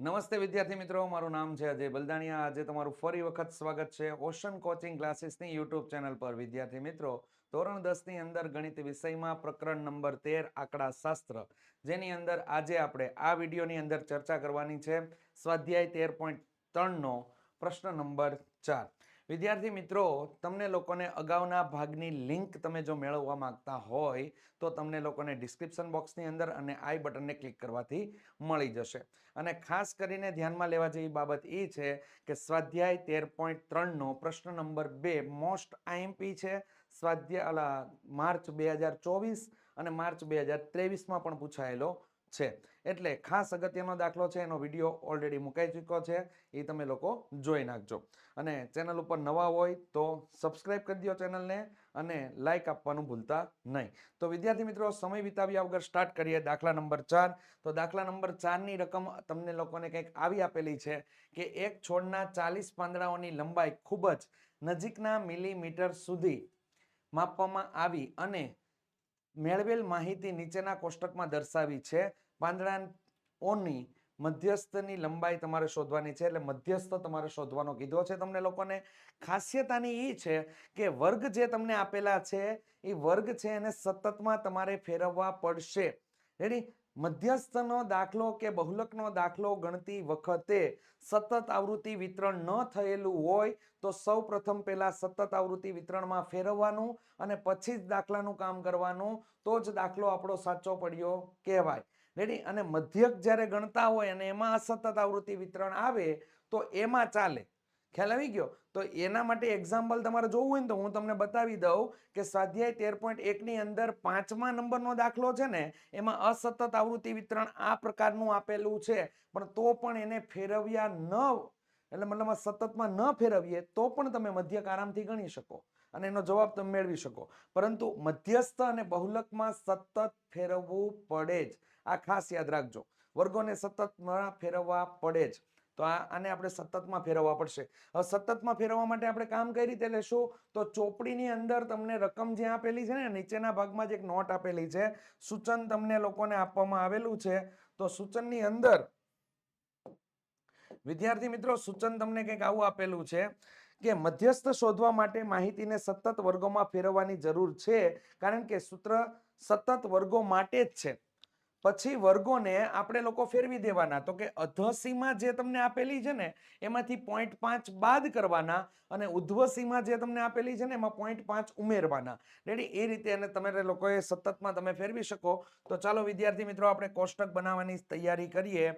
નમસ્તે વિદ્યાર્થી મિત્રો, મારું નામ છે અજય બલદાણિયા. આજે તમારું ફરી વખત સ્વાગત છે ઓશન કોચિંગ ક્લાસીસની યુટ્યુબ ચેનલ પર. વિદ્યાર્થી મિત્રો, ધોરણ દસની અંદર ગણિત વિષયમાં પ્રકરણ નંબર તેર આંકડા શાસ્ત્ર જેની અંદર આજે આપણે આ વિડીયોની અંદર ચર્ચા કરવાની છે. સ્વાધ્યાય તેર પોઈન્ટ ત્રણનો પ્રશ્ન નંબર ચાર. વિદ્યાર્થી મિત્રો, તમને લોકોને અગાઉના ભાગની લિંક તમે જો મેળવવા માંગતા હોય, તો તમને લોકોને ડિસ્ક્રિપ્શન બોક્સની અંદર અને આઈ બટનને ક્લિક કરવાથી મળી જશે. અને ખાસ કરીને ધ્યાનમાં લેવા જેવી બાબત એ છે કે સ્વાધ્યાય તેર પોઈન્ટ ત્રણનો પ્રશ્ન નંબર બે મોસ્ટ આઈએમપી છે. સ્વાધ્યાય માર્ચ બે હજાર ચોવીસ અને માર્ચ બે હજાર ત્રેવીસમાં પણ પૂછાયેલો છે. એટલે ખાસ અગત્યનો દાખલો છે, એનો વીડિયો ઓલરેડી મુકાઈ ચૂક્યો છે, એ તમે લોકો જોઈ નાખજો. અને ચેનલ ઉપર નવા હોય તો સબસ્ક્રાઇબ કરી દો ચેનલને અને લાઇક આપવાનું ભૂલતા નહીં. તો વિદ્યાર્થી મિત્રો, સમય વિતાવ્યા વગર સ્ટાર્ટ કરીએ દાખલા નંબર ચાર. તો દાખલા નંબર ચારની રકમ તમને લોકોને કંઈક આવી આપેલી છે કે એક છોડના ચાલીસ પાંદડાઓની લંબાઈ ખૂબ જ નજીકના મિલીમીટર સુધી માપવામાં આવી અને મેળવેલ માહિતી નીચેના કોષ્ટકમાં દર્શાવી છે. પાંદડાઓની મધ્યસ્થની લંબાઈ તમારે શોધવાની છે એટલે મધ્યસ્થ તમારે શોધવાનો કીધો છે તમને લોકોને. ખાસિયતાની એ છે કે વર્ગ જે તમને આપેલા છે એ વર્ગ છે એને સતતમાં તમારે ફેરવવા પડશે. રેડી મધ્યસ્થનો દાખલો કે બહુલકનો દાખલો ગણતી વખતે સતત આવૃત્તિ વિતરણ ન થયેલું હોય તો સૌ પ્રથમ પહેલાં સતત આવૃત્તિ વિતરણમાં ફેરવવાનું અને પછી જ દાખલાનું કામ કરવાનું. તો જ દાખલો આપણો સાચો પડ્યો કહેવાય. રેડી અને મધ્યક જ્યારે ગણતા હોય અને એમાં અસતત આવૃત્તિ વિતરણ આવે તો એમાં ચાલે. ખ્યાલ આવી ગયો? તો એના માટે એક્ઝામ્પલ તમારે જોવું હોય ને તો હું તમને બતાવી દઉં કે સ્વાધ્યાય તેર પોઈન્ટ એકની અંદર પાંચમા નંબરનો દાખલો છે ને, એમાં અસતત આવૃત્તિ વિતરણ આ પ્રકારનું આપેલું છે. પણ તો પણ એને ફેરવ્યા ન, એટલે મતલબ સતતમાં ન ફેરવીએ તો પણ તમે મધ્યક આરામથી ગણી શકો અને એનો જવાબ તમે મેળવી શકો. પરંતુ મધ્યસ્થ અને બહુલકમાં સતત ફેરવવું પડે જ. આ ખાસ યાદ રાખજો. વર્ગોને સતત ફેરવવા પડે જ. તો આ આને આપણે સતતમાં ફેરવવા પડશે. હવે સતતમાં ફેરવવા માટે આપણે કામ કઈ રીતે લેશું? તો ચોપડીની અંદર તમને રકમ જે આપેલી છે ને, નીચેના ભાગમાં જ એક નોટ આપેલી છે. સૂચન તમને લોકોને આપવામાં આવેલું છે. તો સૂચનની અંદર વિદ્યાર્થી મિત્રો, સૂચન તમને કંઈક આવું આપેલું છે કે મધ્યસ્થ શોધવા માટે માહિતીને સતત વર્ગોમાં ફેરવવાની જરૂર છે. કારણ કે સૂત્ર સતત વર્ગો માટે જ છે. પછી વર્ગોને આપણે લોકો ફેરવી દેવાના. તો કે અધસીમા જે તમને આપેલી છે ને, એમાંથી પોઈન્ટ પાંચ બાદ કરવાના અને ઉધ્વસીમાં જે તમને આપેલી છે ને, એમાં પોઈન્ટ પાંચ ઉમેરવાના. રેડી એ રીતે અને તમે લોકોએ સતતમાં તમે ફેરવી શકો. તો ચાલો વિદ્યાર્થી મિત્રો, આપણે કોષ્ટક બનાવવાની તૈયારી કરીએ.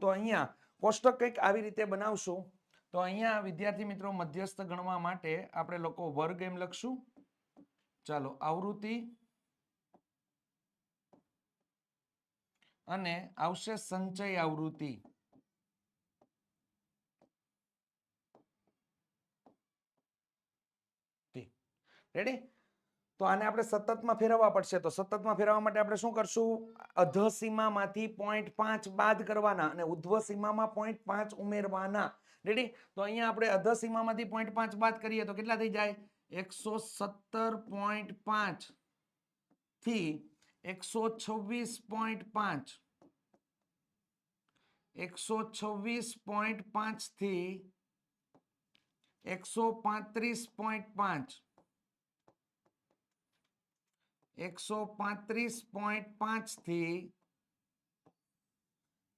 તો અહીંયા કોષ્ટક કંઈક આવી રીતે બનાવશું. તો અહીંયા વિદ્યાર્થી મિત્રો, મધ્યસ્થ ગણવા માટે આપણે લોકો વર્ગ એમ લખશું. ચાલો, આવૃત્તિ અને આવશે સંચય આવૃત્તિ. રેડી તો આને આપણે સતતમાં ફેરવવા પડશે. તો સતતમાં ફેરવવા માટે આપણે શું કરશું? અધસીમામાંથી પોઈન્ટ પાંચ બાદ કરવાના અને ઉધ્વ સીમામાં પોઈન્ટ પાંચ ઉમેરવાના. રેડી તો અહીંયા આપણે અધસીમામાંથી પોઈન્ટ પાંચ બાદ કરીએ તો કેટલા થઈ જાય? એકસો સત્તર પોઈન્ટ પાંચથી એકસો છવ્વીસ પોઈન્ટ પાંચ એકસો છવ્વીસ પોઈન્ટ પાંચથી એકસો પાંત્રીસ પોઈન્ટ પાંચ એકસો પાંત્રીસ પોઈન્ટ પાંચથી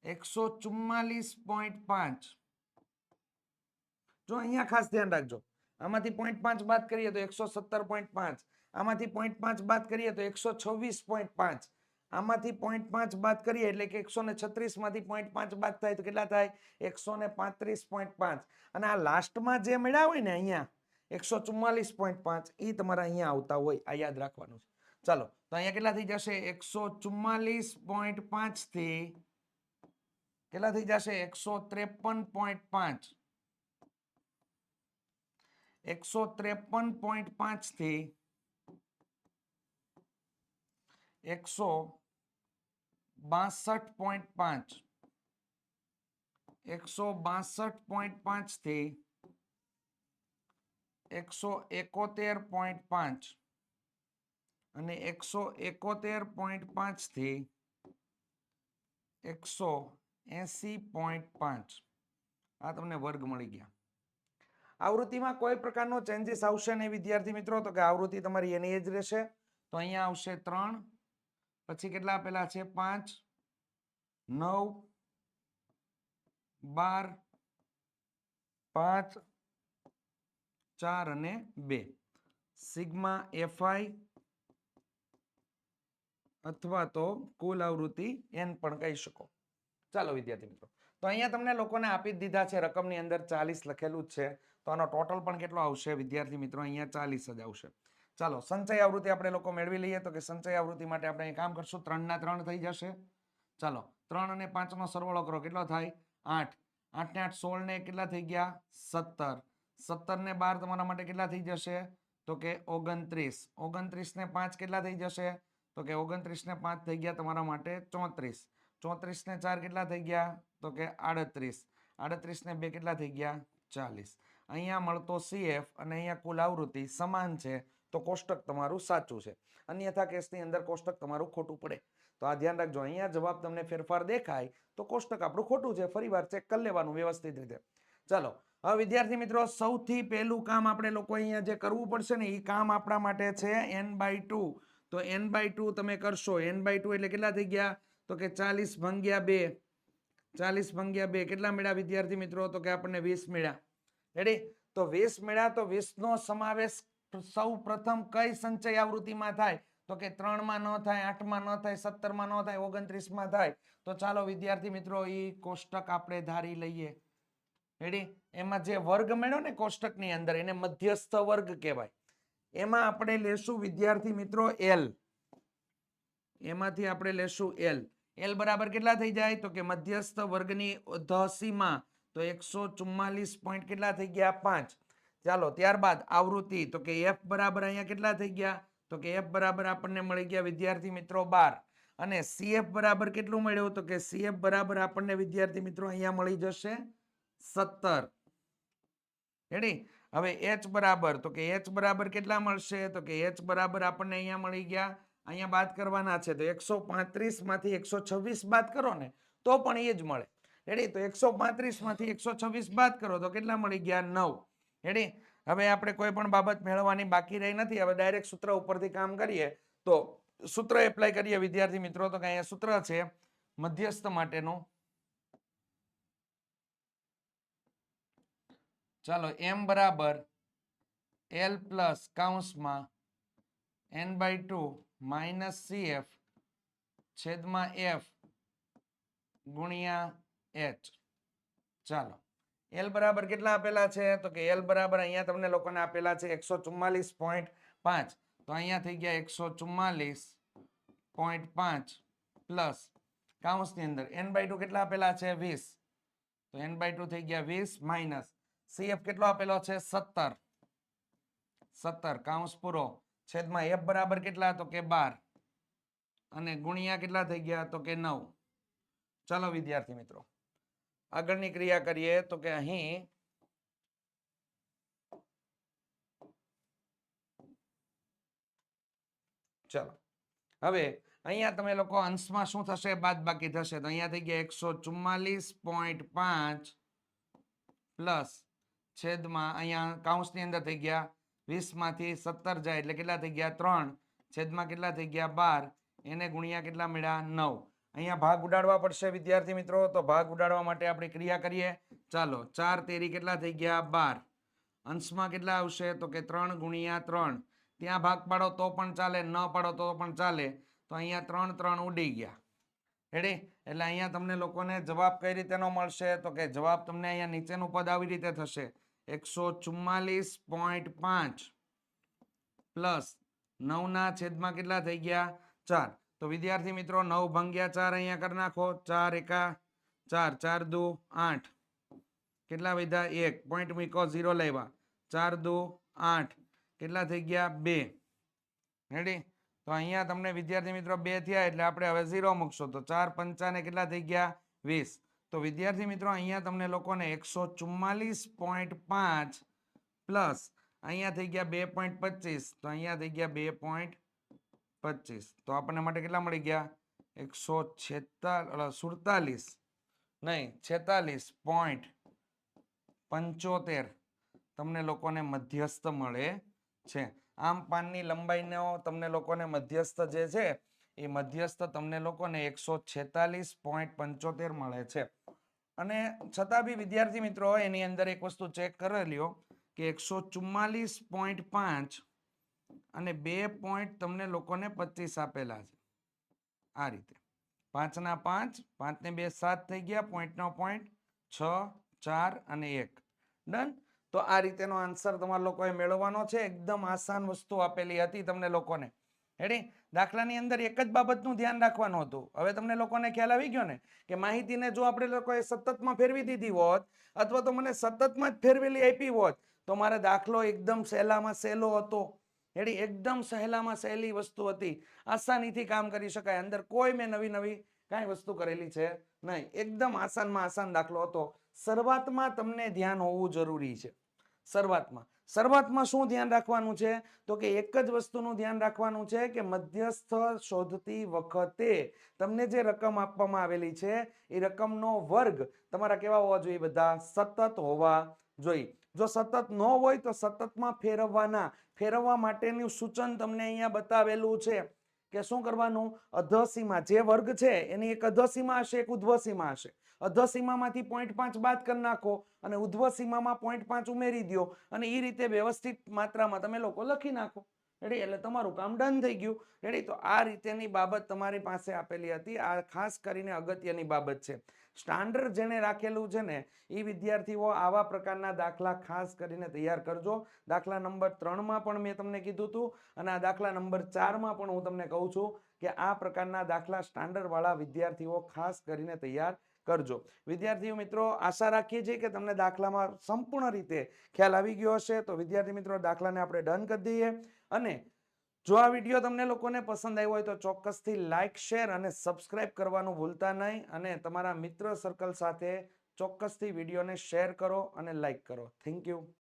એકસો ચુમ્માલીસ પોઈન્ટ પાંચ જો અહીંયા ખાસ ધ્યાન રાખજો આમાંથી પોઈન્ટ પાંચ બાદ કરીએ તો એકસો સત્તર પોઈન્ટ પાંચ આમાંથી પોઈન્ટ પાંચ બાદ કરીએ તો એકસો છવ્વીસ પોઈન્ટ પાંચ. આમાંથી પોઈન્ટ પાંચ બાદ કરીએ એટલે કે એકસો ને છત્રીસમાંથી પોઈન્ટ પાંચ બાદ થાય તો કેટલા થાય? એકસો ને પાંત્રીસ પોઈન્ટ પાંચ. અને આ લાસ્ટમાં જે મળ્યા હોય ને અહીંયા, એકસો ચુમ્માલીસ પોઈન્ટ પાંચ એ તમારા અહીંયા આવતા હોય. આ યાદ રાખવાનું છે. ચાલો, તો અહીંયા કેટલા થઈ જશે? એકસો ચુમ્માલીસ પોઈન્ટ પાંચથી કેટલા થઈ જશે? એકસો ત્રેપન પોઈન્ટ પાંચ. એકસો ત્રેપન પોઈન્ટ પાંચથી એકસો બાસઠ પોઈન્ટ પાંચ. એકસો બાસઠ પોઈન્ટ પાંચથી એકસો એકોતેર પોઈન્ટ પાંચ અને એકસો એકોતેર પોઈન્ટ પાંચથી એકસો એસી પોઈન્ટ પાંચ. આ તમને વર્ગ મળી ગયા. આવૃત્તિમાં કોઈ પ્રકારનો ચેન્જીસ આવશે નહીં વિદ્યાર્થી મિત્રો. તો કે આવૃત્તિ તમારી એની જ રહેશે. તો અહીંયા આવશે ત્રણ પછી કેટલા આપેલા છે? પાંચ, નવ, બાર, પાંચ, ચાર અને બે. સિગ્મા એફઆઈ અથવા તો કુલ આવૃત્તિ એન પણ કહી શકો. ચાલો વિદ્યાર્થી મિત્રો. તો અહીંયા તમને લોકોને આપી દીધા છે, રકમની અંદર ચાલીસ લખેલું જ છે. તો આનો ટોટલ પણ કેટલો આવશે? વિદ્યાર્થી મિત્રો, અહીંયા ચાલીસ જ આવશે. ચાલો, સંચય આવૃત્તિ આપણે લોકો મેળવી લઈએ તો કે સંચય આવૃત્તિ માટે આપણે કામ કરશું. ત્રણના ત્રણ થઈ જશે. ચાલો, ત્રણ અને પાંચનો સરવાળો કરો. કેટલો થાય? આઠ. આઠ ને આઠ સોળ ને કેટલા થઈ ગયા? સત્તર. સત્તર ને બાર તમારા માટે કેટલા થઈ જશે? તો કે ઓગણત્રીસ. ઓગણત્રીસ ને પાંચ કેટલા થઈ જશે? તો કે ઓગણત્રીસ ને પાંચ થઈ ગયા તમારા માટે ચોત્રીસ. ચોત્રીસ ને ચાર કેટલા થઈ ગયા? તો કે આડત્રીસ. આડત્રીસ ને બે કેટલા થઈ ગયા? ચાલીસ. અહીંયા મળતો સીએફ અને અહીંયા કુલ આવૃત્તિ સમાન છે. તો કોષ્ટક તમારું સાચું છે. અન્યથા કેસની અંદર કોષ્ટક તમારું ખોટું પડે. તો આ ધ્યાન રાખજો. અહીંયા જવાબ તમને ફેરફાર દેખાય તો કોષ્ટક આપણું ખોટું છે. ફરીવાર ચેક કરી લેવાનું વ્યવસ્થિત રીતે. ચાલો, હવે વિદ્યાર્થી મિત્રો, સૌથી પહેલું કામ આપણે લોકો અહીંયા જે કરવું પડશે ને, એ કામ આપણા માટે છે એન બાય ટુ તો એન બાય ટુ તમે કરશો. એન બાય ટુ એટલે કેટલા થઈ ગયા? તો કે ચાલીસ ભંગ્યા બે. ચાલીસ ભંગ્યા બે. કેટલા મેળા વિદ્યાર્થી મિત્રો? તો કે આપણને વીસ મેળા રેડી તો વીસ મેળા તો વીસનો સમાવેશ સૌ પ્રથમ કઈ સંચય આવૃત્તિમાં થાય? તો કે ત્રણમાં ન થાય, આઠમાં ન થાય, સત્તરમાં ન થાય, ઓગણત્રીસમાં થાય. તો ચાલો વિદ્યાર્થી મિત્રો, એ કોષ્ટક આપણે ધારી લઈએ. રેડી એમાં જે વર્ગ મળ્યો ને કોષ્ટકની અંદર, એને મધ્યસ્થ વર્ગ કહેવાય. એમાં આપણે લેશું વિદ્યાર્થી મિત્રો એલ એમાંથી આપણે લેશું એલ એલ બરાબર કેટલા થઈ જાય? તો કે મધ્યસ્થ વર્ગની ધસીમાં તો એકસો ચુમ્માલીસ પોઈન્ટ કેટલા થઈ ગયા? પાંચ. ચાલો, ત્યારબાદ આવૃત્તિ. તો કે એફ બરાબર અહીંયા કેટલા થઈ ગયા? તો કે એફ બરાબર આપણને મળી ગયા વિદ્યાર્થી મિત્રો બાર. અને સીએફ બરાબર કેટલું મળ્યું? તો કે સીએફ બરાબર આપણને વિદ્યાર્થી મિત્રો અહીંયા મળી જશે સત્તર. રેડી હવે એચ બરાબર. તો કે એચ બરાબર કેટલા મળશે? તો કે એચ બરાબર આપણને અહીંયા મળી ગયા. અહીંયા બાદ કરવાના છે. તો એકસો પાંત્રીસમાંથી એકસો છવ્વીસ બાદ કરો ને, તો પણ એ જ મળે. રેડી તો એકસો પાંત્રીસમાંથી એકસો છવ્વીસ બાદ કરો. તો કેટલા મળી ગયા? નવ. રેડી? હવે આપણે કોઈ પણ બાબત મેળવવાની બાકી રહી નથી, હવે ડાયરેક્ટ સૂત્ર ઉપરથી કામ કરીએ. તો સૂત્ર એપ્લાય કરીએ, વિદ્યાર્થી મિત્રો, તો અહીંયા સૂત્ર છે, મધ્યસ્થ માટેનું. ચાલો એમ બરાબર L plus કાઉન્સમાં N by two minus C F છેદમાં એફ ગુણ્યા એચ ચાલો. એલ બરાબર કેટલા આપેલા છે? તો કે એલ બરાબર અહીંયા તમને લોકોને આપેલા છે એકસો ચુમ્માલીસ પોઈન્ટ પાંચ. તો અહીંયા થઈ ગયા એકસો ચુમ્માલીસ પોઈન્ટ પાંચ પ્લસ કાઉન્સની અંદર એન બાય ટુ કેટલા આપેલા છે? વીસ. તો એન બાય ટુ થઈ ગયા વીસ માઇનસ સીએફ કેટલો આપેલો છે? સત્તર. સત્તર. કાઉન્સ પૂરો. છેદમાં એફ બરાબર કેટલા? તો કે બાર. અને ગુણ્યા કેટલા થઈ ગયા? તો કે નવ. ચાલો વિદ્યાર્થી મિત્રો. આગળની ક્રિયા કરીએ તો કે અહીં ચાલો. હવે અહીંયા તમે લોકો અંશમાં શું થશે? બાદ બાકી થશે. તો અહીંયા થઈ ગયા એકસો ચુમ્માલીસ પોઈન્ટ પાંચ પ્લસ છેદમાં અહીંયા કાઉન્સની અંદર થઈ ગયા વીસમાંથી સત્તર જાય એટલે કેટલા થઈ ગયા? ત્રણ. છેદમાં કેટલા થઈ ગયા? બાર. એને ગુણ્યા કેટલા મળ્યા? નવ. અહીંયા ભાગ ઉડાડવા પડશે વિદ્યાર્થી મિત્રો. તો ભાગ ઉડાડવા માટે આપણે ક્રિયા કરીએ. ચાલો, ચાર તેરી કેટલા થઈ ગયા? બાર. અંશમાં કેટલા આવશે? તો કે ત્રણ ગુણ્યા ત્રણ. ત્યાં ભાગ પાડો તો પણ ચાલે, ન પાડો તો પણ ચાલે. તો અહીંયા ત્રણ ત્રણ ઉડી ગયા. રેડી એટલે અહીંયા તમને લોકોને જવાબ કઈ રીતેનો મળશે? તો કે જવાબ તમને અહીંયા નીચેનું પદ આવી રીતે થશે. એકસો ચુમ્માલીસ પોઈન્ટ પાંચ. પ્લસ નવના છેદમાં કેટલા થઈ ગયા? ચાર. તો વિદ્યાર્થી મિત્રો, નવ ભંગ્યા ચાર અહીંયા કરી નાખો. ચાર એકા ચાર ચાર દુ, આઠ. કેટલા વધ્યા? એક. પોઈન્ટ મૂકો ઝીરો લેવા ચાર દુ, આઠ. કેટલા થઈ ગયા? બે. રેડી તો અહીંયા તમને વિદ્યાર્થી મિત્રો, બે થયા એટલે આપણે હવે ઝીરો મૂકશો. તો ચાર પંચાને કેટલા થઈ ગયા? વીસ. તો વિદ્યાર્થી મિત્રો, અહીંયા તમને લોકોને એકસો ચુમ્માલીસ પોઈન્ટ પાંચ પ્લસ અહીંયા થઈ ગયા બે પોઈન્ટ પચીસ. તો અહીંયા થઈ ગયા બે પોઈન્ટ પચીસ. તો આપણને માટે કેટલા મળી ગયા? એકસો છેતાલ સુડતાલીસ. નહીં, છેતાલીસ પોઈન્ટ પંચોતેર તમને લોકોને મધ્યસ્થ મળે છે. આમ પાનની લંબાઈનો તમને લોકોને મધ્યસ્થ જે છે, એ મધ્યસ્થ તમને લોકોને એકસો છેતાલીસ પોઈન્ટ પંચોતેર મળે છે. અને છતાં બી, વિદ્યાર્થી મિત્રો, એની અંદર એક વસ્તુ ચેક કરી લ્યો કે એકસો ચુમ્માલીસ પોઈન્ટ પાંચ અને બે પોઈન્ટ તમને લોકોને પચીસ આપેલા છે. આ રીતે. પાંચના પાંચ, પાંચને બે સાત થઈ ગયા, પોઈન્ટનો પોઈન્ટ છ, ચાર અને એક. ડન? તો આ રીતેનો આન્સર તમારે લોકોએ મેળવવાનો છે. એકદમ આસાન વસ્તુ આપેલી હતી તમને લોકોને. હેડી દાખલાની અંદર એક જ બાબતનું ધ્યાન રાખવાનું હતું. હવે તમને લોકોને ખ્યાલ આવી ગયો ને કે માહિતીને જો આપણે લોકોએ સતતમાં ફેરવી દીધી હોત અથવા તો મને સતતમાં જ ફેરવેલી આપી હોત, તો મારે દાખલો એકદમ સહેલામાં સહેલો હતો. રેડી એકદમ સહેલામાં સહેલી વસ્તુ હતી. આસાનીથી કામ કરી શકાય. અંદર કોઈ મેં નવી નવી કાંઈ વસ્તુ કરેલી છે નહીં. એકદમ આસાનમાં આસાન દાખલો હતો. શરૂઆતમાં તમને ધ્યાન હોવું જરૂરી છે. શરૂઆતમાં. શરૂઆતમાં શું ધ્યાન રાખવાનું છે? તો કે એક જ વસ્તુનું ધ્યાન રાખવાનું છે કે મધ્યસ્થ શોધતી વખતે તમને જે રકમ આપવામાં આવેલી છે, એ રકમનો વર્ગ તમારા કેવા હોવા જોઈએ? બધા સતત હોવા જોઈએ. જો સતત ન હોય તો સતતમાં ફેરવવાના. ફેરવવા માટેનું સૂચન તમને અહીંયા બતાવેલું છે કે શું કરવાનું? અધસીમા. જે વર્ગ છે એની એક અધસીમા હશે, એક ઉધ્વસીમા હશે. અધસીમામાંથી પોઈન્ટ પાંચ બાદ કરી નાખો અને ઉધ્વસીમામાં પોઈન્ટ પાંચ ઉમેરી દો અને એ રીતે વ્યવસ્થિત માત્રામાં તમે લોકો લખી નાખો. રેડી? એટલે તમારું કામ ડન થઈ ગયું. રેડી? તો આ રીતેની બાબત તમારી પાસે આપેલી હતી. આ ખાસ કરીને અગત્યની બાબત છે. સ્ટાન્ડર્ડ જેને રાખેલું છે ને, એ વિદ્યાર્થીઓ આવા પ્રકારના દાખલા ખાસ કરીને તૈયાર કરજો. દાખલા નંબર ત્રણમાં પણ મેં તમને કીધું હતું અને આ દાખલા નંબર ચારમાં પણ હું તમને કહું છું કે આ પ્રકારના દાખલા સ્ટાન્ડર્ડવાળા વિદ્યાર્થીઓ ખાસ કરીને તૈયાર કરજો. વિદ્યાર્થીઓ મિત્રો, આશા રાખીએ છીએ કે તમને દાખલામાં સંપૂર્ણ રીતે ખ્યાલ આવી ગયો હશે. તો વિદ્યાર્થી મિત્રો, દાખલાને આપણે ડન કરી દઈએ. અને જો આ વીડિયો તમને લોકોને પસંદ આવ્યો હોય તો ચોક્કસથી લાઇક શેર અને સબસ્ક્રાઇબ કરવાનું ભૂલતા નહીં. અને તમારા મિત્ર સર્કલ સાથે ચોક્કસથી વિડીયોને શેર કરો અને લાઇક કરો. Thank you.